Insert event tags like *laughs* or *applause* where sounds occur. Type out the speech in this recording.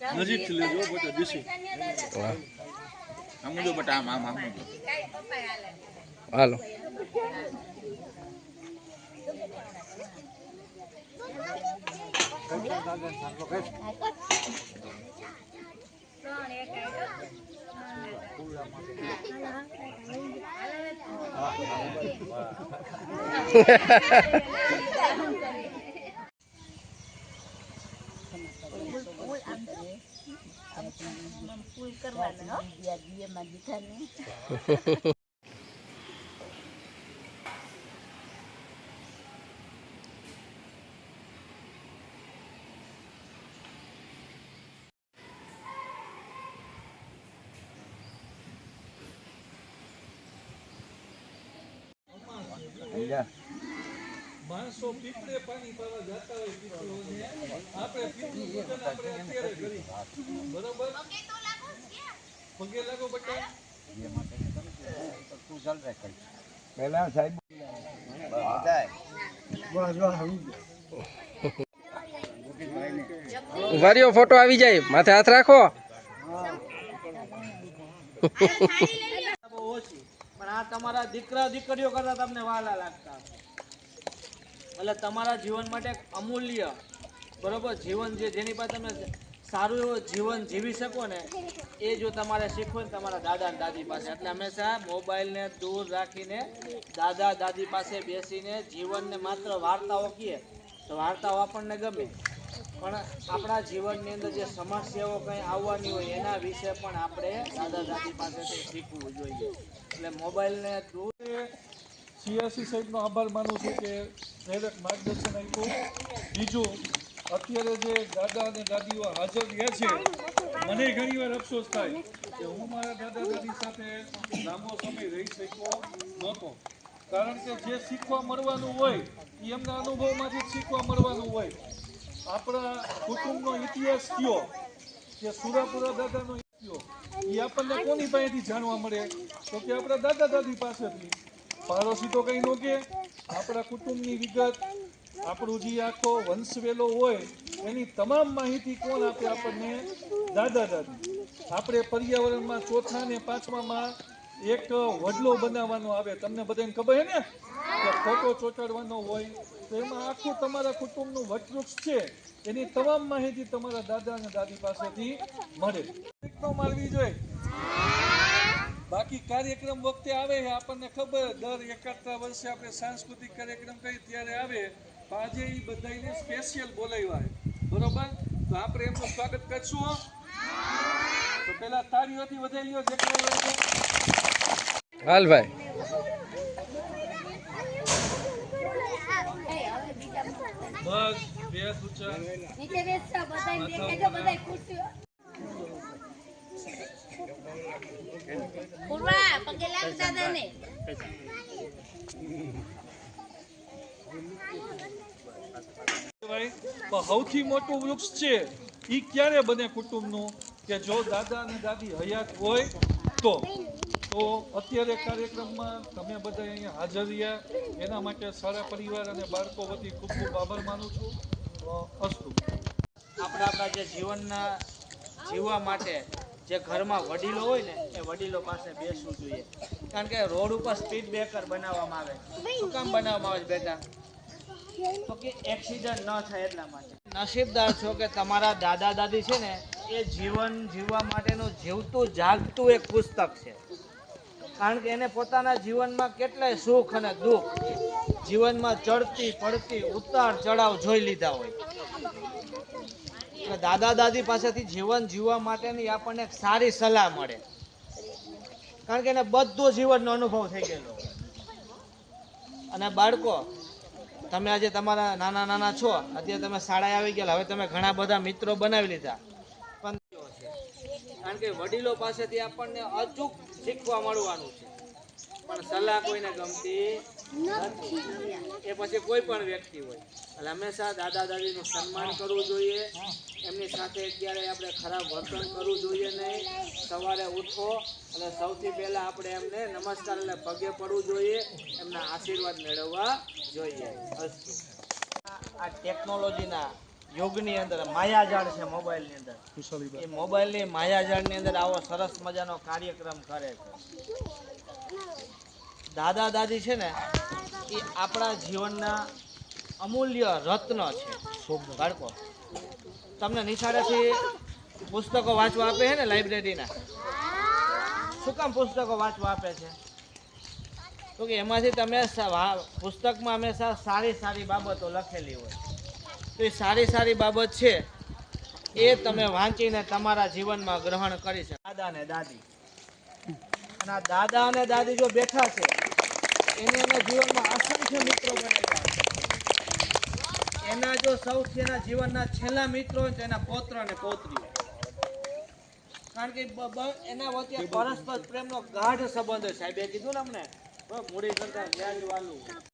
નજીકથી લેજો બટ દેશી. આમ જો બટા આમ આમ આમ જો. હાલો. *laughs* માણસો પીપળે પાણી પાવા જતા હોય પિતૃઓને આપણે પિતૃ પૂજન આપણે અત્યારે કરી બરોબર પગે લાગો બટા. પહેલા સાહેબ. ઊભા રહ્યો ફોટો આવી જાય. માથે હાથ રાખો. ઓછી પણ આ તમારા દીકરા દીકરીઓ કરતા તમને વાલા લાગતા. એટલે તમારા જીવન માટે અમૂલ્ય બરોબર જીવન જે જેની પાસે તમે સારું એવું જીવન જીવી શકો ને, એ જો તમારે શીખવું ને તમારા દાદા દાદી પાસે. એટલે હંમેશા મોબાઈલને દૂર રાખીને દાદા દાદી પાસે બેસીને જીવનને માત્ર વાર્તાઓ કહીએ, તો વાર્તાઓ આપણને ગમે. પણ આપણા જીવનની અંદર જે સમસ્યાઓ કંઈ આવવાની હોય એના વિશે પણ આપણે દાદા દાદી પાસેથી શીખવું જોઈએ. એટલે મોબાઈલને દૂર સીએસસી સાહેબનો આભાર માનું છું કે પ્રેરક માર્ગદર્શન આપ્યું. બીજું અત્યારે જે દાદા અને દાદીઓ હાજર રહ્યા છે, મને ઘણી વાર અફસોસ થાય કે હું મારા દાદા દાદી સાથે લાંબો સમય રહી શક્યો નહોતો. કારણ કે જે શીખવા મળવાનું હોય એ એમના અનુભવમાંથી શીખવા મળવાનું હોય, આપણા કુટુંબનો ઇતિહાસ કયો, કે સુરાપુરા દાદાનો કયો એ આપણને કોની પાસેથી જાણવા મળે? તો કે આપણા દાદા દાદી પાસેથી. પાડોશી તો કંઈ ન કે આપણા કુટુંબની વિગત આપણું જે આખો વંશવેલો હોય, એની તમામ માહિતી કોણ આપે આપણને? દાદા દાદી. આપણે પર્યાવરણમાં ચોથા ને પાંચમામાં એક વડલો બનાવવાનો આવે. તમને બધાને ખબર છે ને? કે ફોટો ચોંટાડવાનો હોય, તો એમાં આખું તમારા કુટુંબનું વટવૃક્ષ છે. એની તમામ માહિતી તમારા દાદા અને દાદી પાસેથી મળે. તો મારવી જોઈએ. બાકી કાર્યક્રમ વખતે આવે આપણને ખબર. દર એકાદ વર્ષે આપણે સાંસ્કૃતિક કાર્યક્રમ કરીએ ત્યારે આવે. પણ આજે એ બધાને સ્પેશિયલ બોલાવ્યા છે. બરોબર? તો આપણે એમનું સ્વાગત કરશું હો? તો પેલા તાળીઓથી વધારી લ્યો જેટલા હોય તે. હાલ ભાઈ. બસ બે ઊંચા નીચે બેસતા બધાય દેખાજો બધાય ખુરશીઓ પૂર્વા પગે લાગ દાદાને. સૌથી મોટું વૃક્ષ છે એ ક્યારે બને કુટુંબનું? કે જો દાદા અને દાદી હયાત હોય તો. તો અત્યારે કાર્યક્રમમાં તમે બધા અહીંયા હાજર રહ્યા. એના માટે સારા પરિવાર અને બાળકો વતી ખૂબ ખૂબ આભાર માનું છું. અસ્તુ. આપણા આપણા જે જીવનના જીવવા માટે જે ઘરમાં વડીલો હોય ને, એ વડીલો પાસે બેસવું જોઈએ. કારણ કે રોડ ઉપર સ્પીડ બ્રેકર બનાવવામાં આવે. શું કામ બનાવવામાં આવે છે બેટા? તો નસીબદાર છો કે તમારા દાદા દાદી છે ને, એ જીવન જીવવા માટેનું જીવતું જાગતું એક પુસ્તક છે. કારણ કે એને પોતાના જીવનમાં કેટલાય સુખ અને દુઃખ, જીવનમાં ચડતી, પડતી, ઉતાર ચડાવ જોઈ લીધા હોય. દાદા દાદી પાસેથી જીવન જીવવા માટેની આપણને સારી સલાહ મળે. કારણ કે એને બધો જીવનનો અનુભવ થઈ ગયેલો. અને બાળકો તમે આજે તમારા નાના નાના છો, અત્યારે તમે શાળાએ આવી ગયા હવે તમે ઘણા બધા મિત્રો બનાવી લીધા. પણ કારણ કે વડીલો પાસેથી આપણને અચૂક શીખવા મળવાનું છે. પણ સલાહ કોઈને ગમતી એ પછી કોઈ પણ વ્યક્તિ હોય. એટલે હંમેશા દાદા દાદીનું સન્માન કરવું જોઈએ. એમની સાથે ક્યારેય આપણે ખરાબ વર્તન કરવું જોઈએ નહીં. સવારે ઉઠો અને સૌથી પહેલાં આપણે એમને નમસ્કાર એટલે પગે પડવું જોઈએ. એમના આશીર્વાદ મેળવવા જોઈએ. આ ટેકનોલોજીના યુગની અંદર, માયાજાળ છે મોબાઈલની અંદર. એ મોબાઈલની માયાજાળની અંદર આવો સરસ મજાનો કાર્યક્રમ કરે છે. દાદા દાદી છે ને, એ આપણા જીવનના અમૂલ્ય રત્ન છે. બાળકો, તમને નિશાળેથી પુસ્તકો વાંચવા આપે છે ને લાઇબ્રેરીના? શું કામ પુસ્તકો વાંચવા આપે છે? તો કે એમાંથી તમે પુસ્તકમાં હંમેશા સારી સારી બાબતો લખેલી હોય. તો એ સારી સારી બાબત છે, એ તમે વાંચીને તમારા જીવનમાં ગ્રહણ કરી શકો. દાદા ને દાદી. અને દાદા અને દાદી જો બેઠા છે એની એના જીવનમાં અસંખ્ય મિત્રો બનેલા એના જો સૌથી એના જીવનના છેલ્લા મિત્રો હોય તો એના પૌત્ર અને પૌત્રીઓ કારણ કે એના વચ્ચે પરસ્પર પ્રેમનો ગાઢ સંબંધ સાહેબ સાહેબે કીધું ને અમને? મૂડી કરતા વ્યાજ વાલું